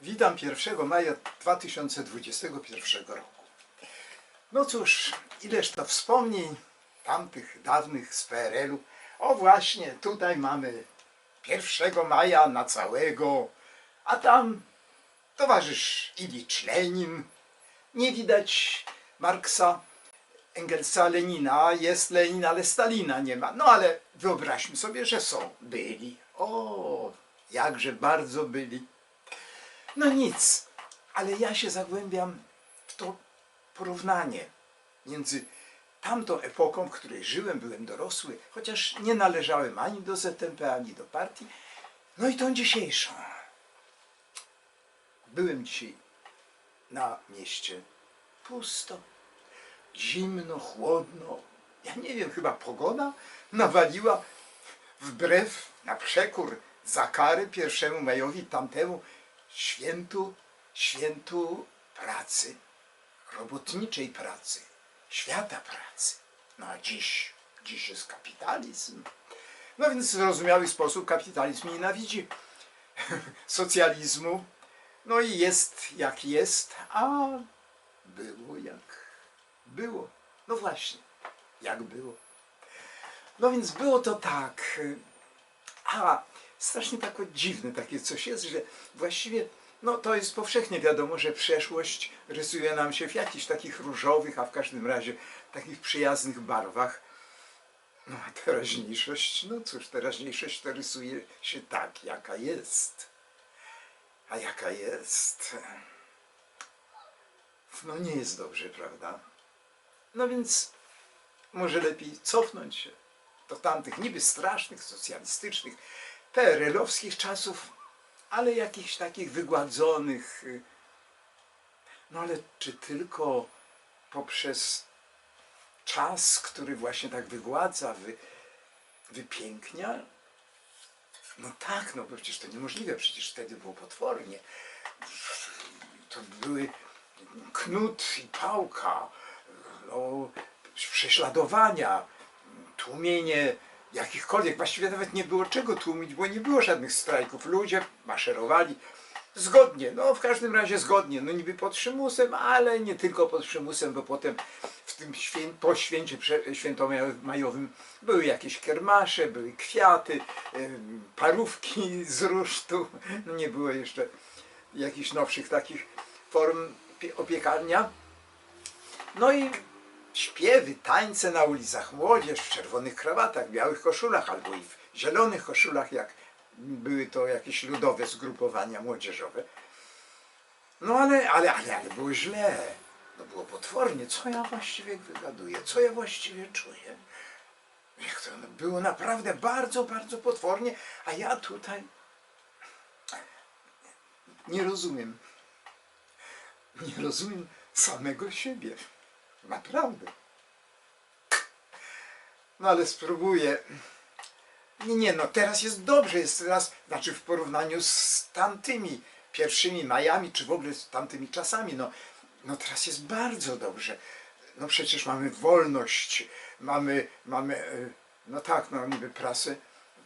Witam 1 maja 2021 roku. No cóż, ileż to wspomnień tamtych dawnych z PRL-u. O właśnie, tutaj mamy 1 maja na całego, a tam towarzysz Ilicz Lenin. Nie widać Marksa, Engelsa, Lenina. Jest Lenin, ale Stalina nie ma. No ale wyobraźmy sobie, że są, byli. O, jakże bardzo byli. No nic, ale ja się zagłębiam w to porównanie między tamtą epoką, w której żyłem, byłem dorosły, chociaż nie należałem ani do ZMP, ani do partii, no i tą dzisiejszą. Byłem dzisiaj na mieście pusto, zimno, chłodno. Ja nie wiem, chyba pogoda nawaliła wbrew, na przekór za karę pierwszemu majowi tamtemu świętu, świętu pracy, robotniczej pracy, świata pracy. No a dziś, dziś jest kapitalizm. No więc w zrozumiały sposób kapitalizm nienawidzi socjalizmu. No i jest jak jest, a było jak było. No właśnie, jak było. No więc było to tak. A strasznie tak dziwne takie coś jest, że właściwie no to jest powszechnie wiadomo, że przeszłość rysuje nam się w jakichś takich różowych, a w każdym razie takich przyjaznych barwach. No a teraźniejszość, no cóż, teraźniejszość to rysuje się tak, jaka jest. A jaka jest? No nie jest dobrze, prawda? No więc może lepiej cofnąć się do tamtych niby strasznych, socjalistycznych, PRL-owskich czasów, ale jakichś takich wygładzonych. y, No ale czy tylko poprzez czas, który właśnie tak wygładza, wy, wypięknia? No tak, no przecież to niemożliwe, przecież wtedy było potwornie. To były knut i pałka, no, prześladowania, tłumienie jakichkolwiek, właściwie nawet nie było czego tłumić, bo nie było żadnych strajków. Ludzie maszerowali zgodnie, no w każdym razie zgodnie, no niby pod przymusem, ale nie tylko pod przymusem, bo potem w tym świę, po święcie świętomajowym były jakieś kermasze, były kwiaty, parówki z rusztu, no nie było jeszcze jakichś nowszych takich form pie- opiekania. No i śpiewy, tańce na ulicach, młodzież w czerwonych krawatach, białych koszulach albo i w zielonych koszulach, jak były to jakieś ludowe zgrupowania młodzieżowe. No ale, ale, ale, ale było źle. No było potwornie. Co ja właściwie wygaduję? Co ja właściwie czuję? Jak to było naprawdę bardzo, bardzo potwornie, a ja tutaj nie rozumiem. Nie rozumiem samego siebie. Naprawdę. No ale spróbuję. Nie, nie, no teraz jest dobrze, jest teraz, znaczy w porównaniu z tamtymi pierwszymi majami, czy w ogóle z tamtymi czasami, no, no teraz jest bardzo dobrze. No przecież mamy wolność, mamy, mamy, e, no tak, no niby prasę,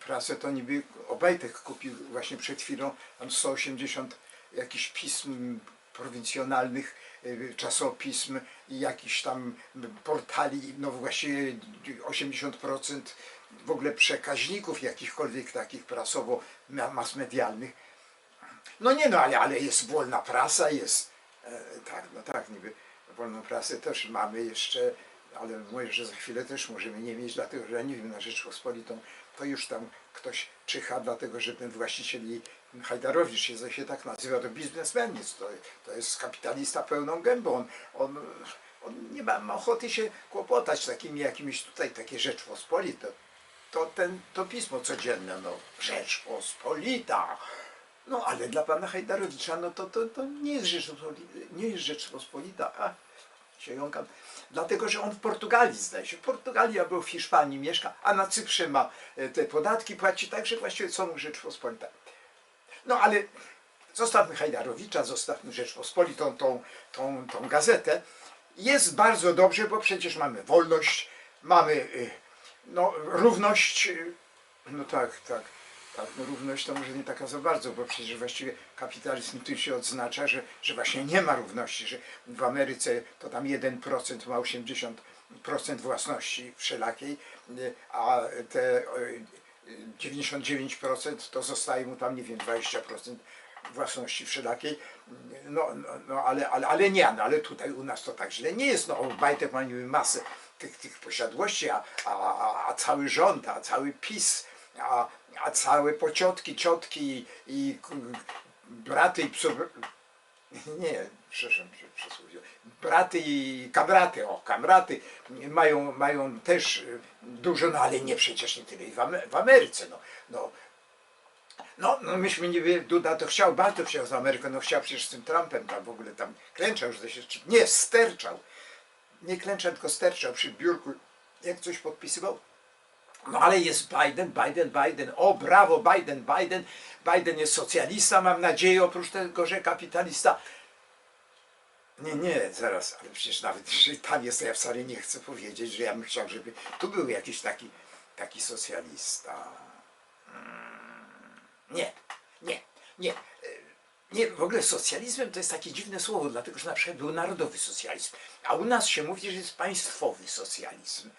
prasę to niby Obajtek kupił właśnie przed chwilą, tam 180 jakichś pism prowincjonalnych, czasopism i tam portali, no właściwie 80% w ogóle przekaźników jakichkolwiek takich prasowo ma- mass-medialnych. No nie no, ale, ale jest wolna prasa, jest e, tak, no tak, niby wolną prasę też mamy jeszcze, ale mówię, że za chwilę też możemy nie mieć, dlatego że ja nie wiem, na Rzeczpospolitą to już tam ktoś czyha, dlatego że ten właściciel jej, Hajdarowicz się, się tak nazywa, to biznesmen jest, to, to jest kapitalista pełną gębą, on, on, on nie ma, ma ochoty się kłopotać takimi jakimiś tutaj, takie Rzeczpospolite, to ten, to pismo codzienne, no Rzeczpospolita, no ale dla pana Hajdarowicza, no to, to, to nie, jest Rzeczpospolita, nie jest Rzeczpospolita, a się jąkam, dlatego że on w Portugalii zdaje się, w Portugalii albo w Hiszpanii mieszka, a na Cyprze ma e, te podatki, płaci także właściwie co mu Rzeczpospolita. No ale zostawmy Hajdarowicza, zostawmy Rzeczpospolitą, tą, tą, tą gazetę. Jest bardzo dobrze, bo przecież mamy wolność, mamy y, no, równość, y, no tak, tak, Tak, no równość to może nie taka za bardzo, bo przecież właściwie kapitalizm tym się odznacza, że, że właśnie nie ma równości, że w Ameryce to tam 1% ma 80% własności wszelakiej, y, a te 99% to zostaje mu tam, nie wiem, 20% własności wszelakiej. No, no, no ale, ale, ale nie, no, ale tutaj u nas to tak źle nie jest. No, Obajtek ma niby masę tych, tych posiadłości, a, a, a- cały rząd, a cały PiS, a, a całe pociotki, ciotki i k- braty i psu... Nie, przepraszam przesłuchiwał. Braty i kamraty, o, kamraty mają, mają też y, dużo, no ale nie przecież nie tyle w, Ame- w Ameryce, no. no no, no myśmy niby, Duda to chciał, bardzo chciał z Ameryką, no chciał przecież z tym Trumpem tam w ogóle tam klęczał, że się, nie, sterczał. Nie klęczał, tylko sterczał przy biurku, jak coś podpisywał. No ale jest Biden, Biden, Biden, o brawo, Biden, Biden, Biden jest socjalista, mam nadzieję, oprócz tego, że kapitalista. Nie, nie, zaraz, ale przecież nawet jeżeli tam jest, to ja wcale nie chcę powiedzieć, że ja bym chciał, żeby tu był jakiś taki, taki socjalista. Nie, nie, nie. E, Nie, w ogóle socjalizmem to jest takie dziwne słowo, dlatego że na przykład był narodowy socjalizm, a u nas się mówi, że jest państwowy socjalizm.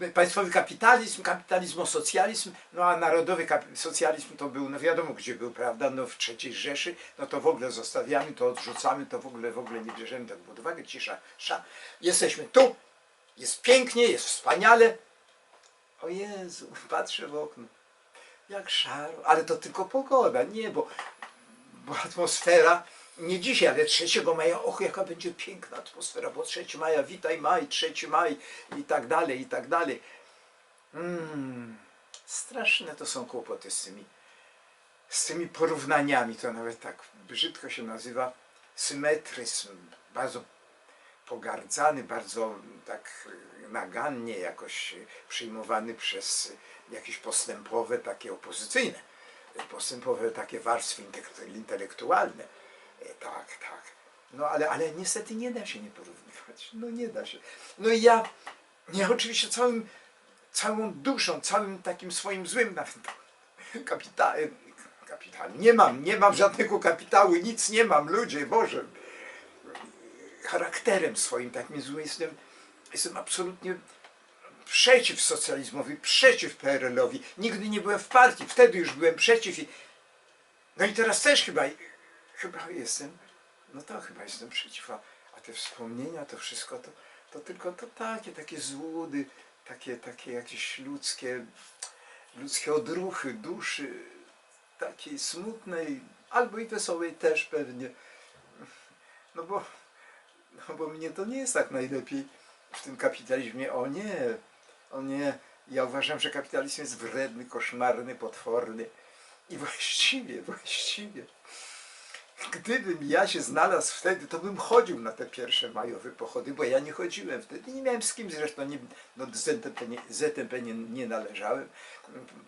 Mm, Państwowy kapitalizm, kapitalizmo-socjalizm, no a narodowy socjalizm to był, no wiadomo gdzie był, prawda, no w III Rzeszy, no to w ogóle zostawiamy, to odrzucamy, to w ogóle, w ogóle nie bierzemy tak pod uwagę, cisza, sza. Jesteśmy tu, jest pięknie, jest wspaniale. O Jezu, patrzę w okno jak szaro, ale to tylko pogoda, nie, bo, bo atmosfera, nie dzisiaj, ale 3 maja, och jaka będzie piękna atmosfera, bo 3 maja, witaj maj, 3 maj i tak dalej, i tak dalej. Mm, straszne to są kłopoty z tymi, z tymi porównaniami, to nawet tak brzydko się nazywa symetryzm, bardzo pogardzany, bardzo tak nagannie jakoś przyjmowany przez jakieś postępowe, takie opozycyjne, postępowe takie warstwy intelek- intelektualne. Tak, tak. No ale, ale niestety nie da się nie porównywać. No nie da się. No i ja, ja oczywiście całym, całą duszą, całym takim swoim złym nawet kapitałem, kapitałem, nie mam, nie mam żadnego kapitału, nic nie mam, ludzie, Boże, charakterem swoim takim złym jestem, jestem absolutnie przeciw socjalizmowi, przeciw PRL-owi. Nigdy nie byłem w partii, wtedy już byłem przeciw. I... No i teraz też chyba, chyba jestem, no to chyba jestem przeciw. A, a te wspomnienia, to wszystko, to, to tylko to takie, takie złudy, takie, takie jakieś ludzkie, ludzkie odruchy duszy, takiej smutnej, albo i wesołej też pewnie. No bo, no bo mnie to nie jest tak najlepiej w tym kapitalizmie. O nie, o nie. Ja uważam, że kapitalizm jest wredny, koszmarny, potworny. I właściwie, właściwie, gdybym ja się znalazł wtedy, to bym chodził na te pierwsze majowe pochody, bo ja nie chodziłem wtedy. Nie miałem z kim zresztą, nie, no do nie, ZTP nie, nie należałem.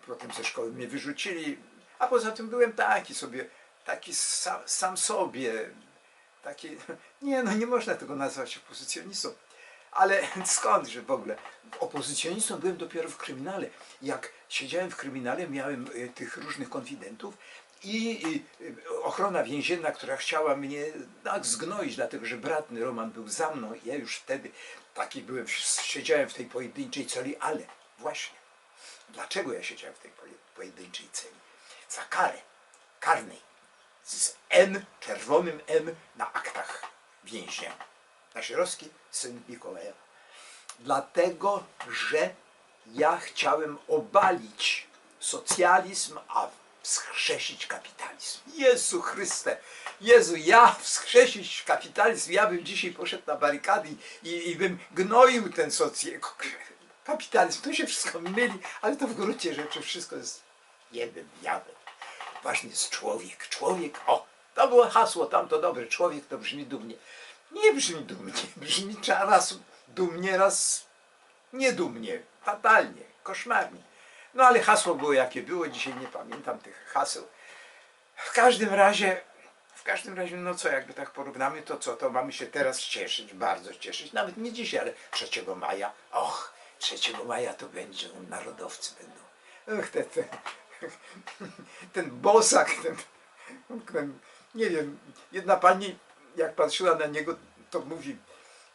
Potem ze szkoły mnie wyrzucili. A poza tym byłem taki sobie, taki sam, sam sobie, taki, nie no nie można tego nazwać opozycjonistą. Ale skądże w ogóle? Opozycjonistą byłem dopiero w kryminale. Jak siedziałem w kryminale, miałem y, tych różnych konfidentów i ochrona więzienna, która chciała mnie tak zgnoić, dlatego że bratny Roman był za mną ja już wtedy taki byłem, siedziałem w tej pojedynczej celi, ale właśnie, dlaczego ja siedziałem w tej poje- pojedynczej celi? Za karę, karnej, z M, czerwonym M na aktach więźnia. Nasierowski, syn Mikołaja. Dlatego, że ja chciałem obalić socjalizm, a wskrzesić kapitalizm. Jezu Chryste, Jezu, ja wskrzesić kapitalizm, ja bym dzisiaj poszedł na barykady i, i bym gnoił ten socjalizm. Kapitalizm, to się wszystko myli, ale to w gruncie rzeczy wszystko jest jednym jawem. Ważny jest człowiek. Człowiek, o, to było hasło tam, to dobre. Człowiek to brzmi dumnie. Nie brzmi dumnie, brzmi raz dumnie, raz niedumnie, fatalnie, koszmarnie. No ale hasło było jakie było, dzisiaj nie pamiętam tych haseł. W każdym razie, w każdym razie, no co, jakby tak porównamy, to co, to mamy się teraz cieszyć, bardzo cieszyć, nawet nie dzisiaj, ale 3 maja, och, 3 maja to będzie, narodowcy będą. Ach, te, te ten bosak, ten, ten, nie wiem, jedna pani, jak patrzyła na niego, to mówi,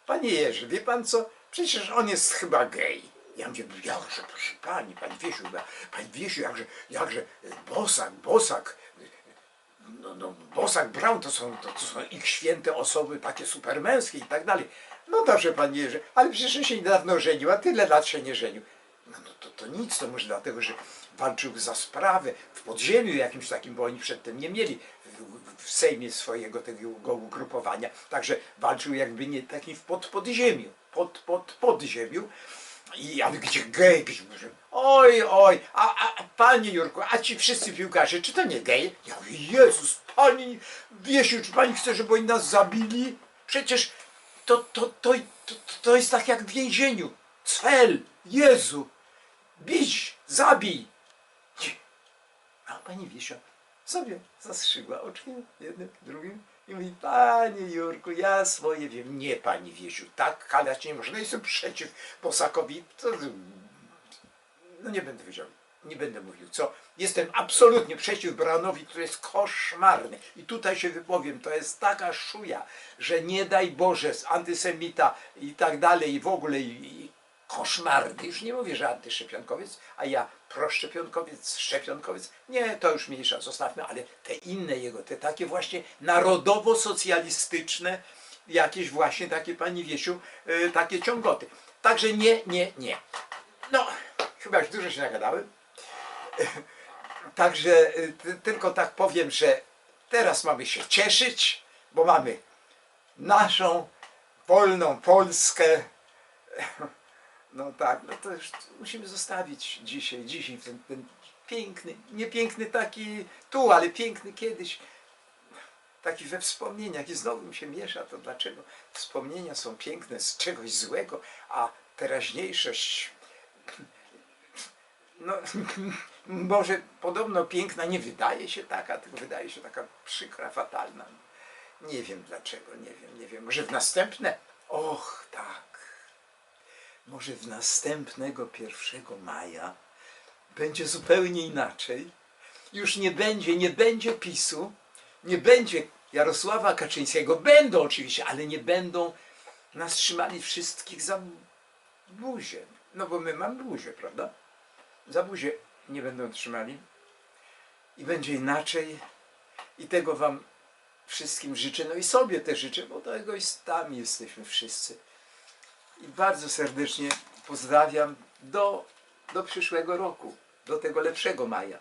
panie Jerzy, wie pan co, przecież on jest chyba gej. Ja mówię, jakże, proszę pani, pani Wiesiu, pani Wiesiu, jakże, jakże, bosak, bosak, no, no, Bosak Brown to są, to, to są ich święte osoby, takie supermęskie i tak dalej. No dobrze, panie Jerzy, ale przecież się niedawno żenił, a tyle lat się nie żenił. No, no to, to nic, to może dlatego, że walczył za sprawę w podziemiu jakimś takim, bo oni przedtem nie mieli w, w Sejmie swojego tego ugrupowania. Także walczył jakby nie taki w pod podziemiu, pod, pod podziemiu. Ale gdzie gej być może? Oj, oj, a, a, a panie Jurku, a ci wszyscy piłkarze, czy to nie gej? Ja mówię, Jezus, pani, Wiesiu, czy pani chce, żeby oni nas zabili? Przecież to, to, to, to, to jest tak jak w więzieniu. Cel, Jezu, bić, zabij. A pani Wiesio sobie zastrzygła oczkiem, jednym, drugim i mówi, panie Jurku, ja swoje wiem. Nie, pani Wiesiu, tak kalać nie można, jestem przeciw Bosakowi. No nie będę wiedział, nie będę mówił, co. Jestem absolutnie przeciw Branowi, który jest koszmarny. I tutaj się wypowiem, to jest taka szuja, że nie daj Boże, antysemita i tak dalej, i w ogóle, i, i koszmarny. Już nie mówię, że antyszczepionkowiec, a ja proszczepionkowiec, szczepionkowiec. Nie, to już mniejsza, zostawmy, ale te inne jego, te takie właśnie narodowo-socjalistyczne, jakieś właśnie takie, pani Wiesiu, y, takie ciągoty. Także nie, nie, nie. No, chyba już dużo się nagadałem. Także y, ty- tylko tak powiem, że teraz mamy się cieszyć, bo mamy naszą wolną Polskę. No tak, no to już musimy zostawić dzisiaj, dzisiaj ten, ten piękny, nie piękny taki tu, ale piękny kiedyś. Taki we wspomnieniach i znowu mi się miesza, to dlaczego wspomnienia są piękne z czegoś złego, a teraźniejszość no, może podobno piękna nie wydaje się taka, tylko wydaje się taka przykra, fatalna. Nie wiem dlaczego, nie wiem, nie wiem. Może w następne? Och, tak. Może w następnego 1 maja będzie zupełnie inaczej. Już nie będzie, nie będzie PiSu, nie będzie Jarosława Kaczyńskiego. Będą oczywiście, ale nie będą nas trzymali wszystkich za buzię. No bo my mamy buzię, prawda? za buzię nie będą trzymali i będzie inaczej i tego wam wszystkim życzę, no i sobie też życzę, bo to egoistami jesteśmy wszyscy. I bardzo serdecznie pozdrawiam do, do przyszłego roku, do tego lepszego maja.